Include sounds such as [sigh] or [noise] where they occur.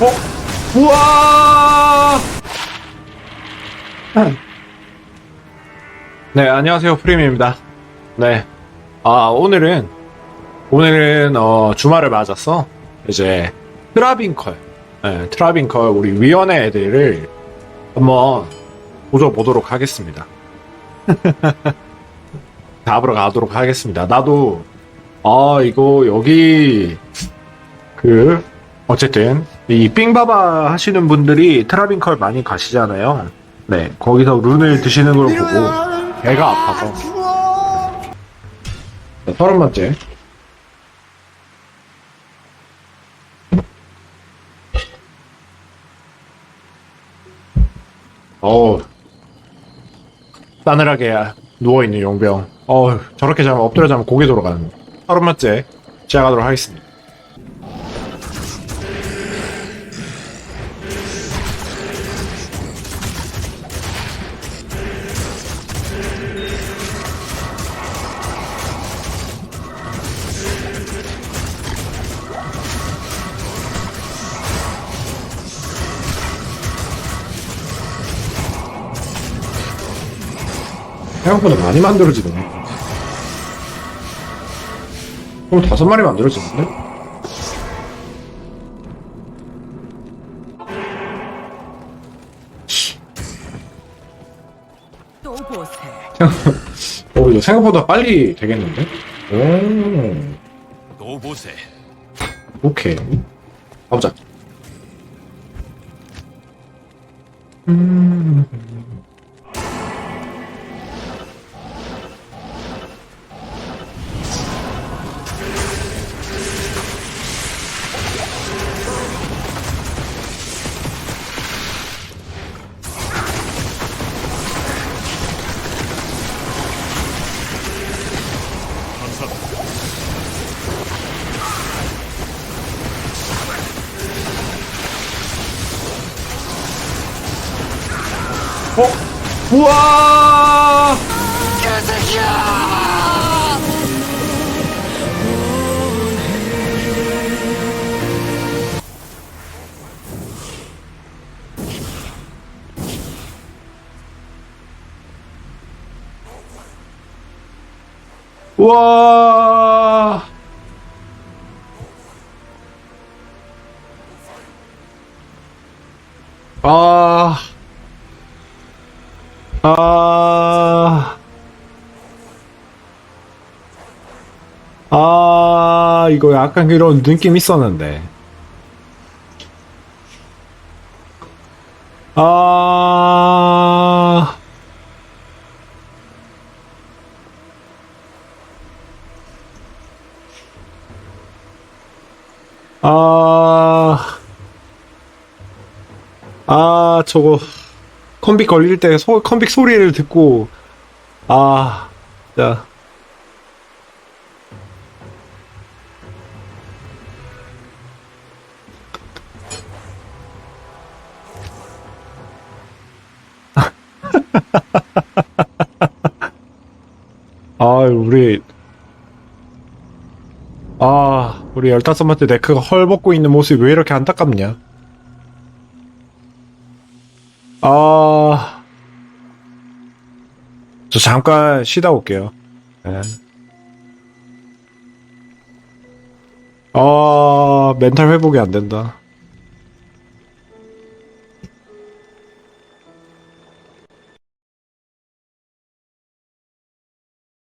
어? 우와! 네, 안녕하세요. 프림입니다. 네. 아, 오늘은, 오늘은, 어, 주말을 맞아서, 이제, 트라빈컬, 네, 트라빈컬, 우리 위원회 애들을 한번 보조보도록 하겠습니다. [laughs] 잡으러 가도록 하겠습니다. 나도, 아, 이거, 여기, 그, 어쨌든, 이 삥바바 하시는 분들이 트라빈컬 많이 가시잖아요. 네, 거기서 룬을 드시는 걸 보고 배가 아파서. 자, 서른 번째. 어우, 싸늘하게 누워있는 용병. 어우, 저렇게 자면 엎드려 자면 고개 돌아가는. 서른 번째 시작하도록 하겠습니다. 생각보다 많이 만들어지네. 그럼 다섯 마리 만들어지는데? 또 보세. 어, 이거 생각보다 빨리 되겠는데? 오. 오케이. 가보자. 음. 어? 우와! 우와! 아. 아, 아, 이거 약간 그런 느낌 있었는데. 아, 아, 아, 저거. 컴빅 걸릴 때 소, 컴빅 소리를 듣고 아 진짜 [laughs] 아 우리 아 우리 15번째 네크가 헐벗고 있는 모습이 왜 이렇게 안타깝냐 아, 저 잠깐 쉬다 올게요. 네. 아, 멘탈 회복이 안 된다.